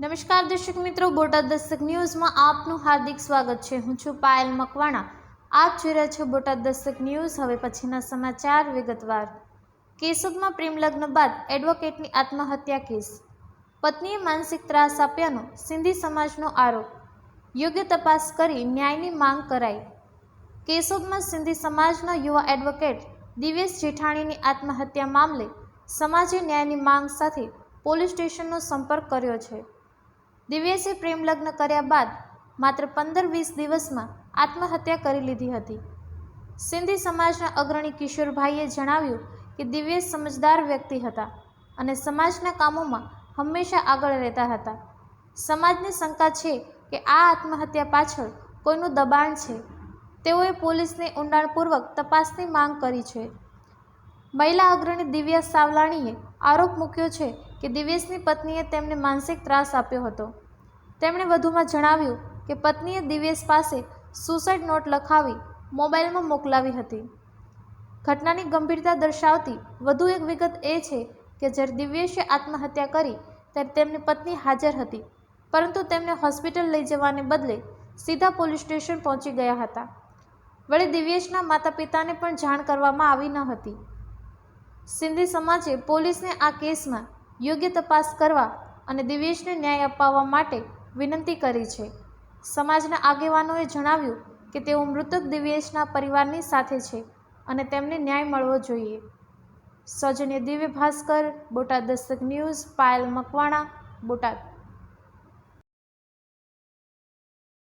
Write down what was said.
નમસ્કાર દર્શક મિત્રો, બોટાદ દસ્તક ન્યૂઝમાં આપનું હાર્દિક સ્વાગત છે. હું છું પાયલ મકવાણા. આપ જોઈ રહ્યા છો બોટાદ દસ્તક ન્યૂઝ. હવે પછીના સમાચાર વિગતવાર. કેશોદમાં પ્રેમલગ્ન બાદ એડવોકેટની આત્મહત્યા કેસ. પત્નીએ માનસિક ત્રાસ આપ્યાનો સિંધી સમાજનો આરોપ. યોગ્ય તપાસ કરી ન્યાયની માંગ કરાઈ. કેશોદમાં સિંધી સમાજના યુવા એડવોકેટ દિવેશ જેઠાણીની આત્મહત્યા મામલે સમાજે ન્યાયની માંગ સાથે પોલીસ સ્ટેશનનો સંપર્ક કર્યો છે. દિવ્યેશે પ્રેમ લગ્ન કર્યા બાદ માત્ર પંદર વીસ દિવસમાં આત્મહત્યા કરી લીધી હતી. સિંધી સમાજના અગ્રણી કિશોરભાઈએ જણાવ્યું કે દિવ્યેશ સમજદાર વ્યક્તિ હતા અને સમાજના કામોમાં હંમેશા આગળ રહેતા હતા. સમાજની શંકા છે કે આ આત્મહત્યા પાછળ કોઈનું દબાણ છે? તેઓએ પોલીસને ઊંડાણપૂર્વક તપાસની માંગ કરી છે. મહિલા અગ્રણી દિવ્યા સાવલાણીએ આરોપ મૂક્યો છે કે દિવ્યેશની પત્નીએ તેમને માનસિક ત્રાસ આપ્યો હતો. તેમણે વધુમાં જણાવ્યું કે પત્નીએ દિવ્યેશ પાસે સુસાઇડ નોટ લખાવી મોબાઈલમાં મોકલાવી હતી. ઘટનાની ગંભીરતા દર્શાવતી વધુ એક વિગત એ છે કે જ્યારે દિવ્યેશે આત્મહત્યા કરી ત્યારે તેમની પત્ની હાજર હતી, પરંતુ તેમને હોસ્પિટલ લઈ જવાને બદલે સીધા પોલીસ સ્ટેશન પહોંચી ગયા હતા. વળી દિવ્યેશના માતા પિતાને પણ જાણ કરવામાં આવી ન હતી. સિંધી સમાજે પોલીસને આ કેસમાં યોગ્ય તપાસ કરવા અને દિવ્યેશને ન્યાય અપાવવા માટે વિનંતી કરી છે. સમાજના આગેવાનોએ જણાવ્યું કે તેઓ મૃતક દિવ્યેશના પરિવારની સાથે છે અને તેમને ન્યાય મળવો જોઈએ. સૌજન્ય દિવ્ય ભાસ્કર, બોટાદ દસ્તક ન્યૂઝ, પાયલ મકવાણા, બોટાદ.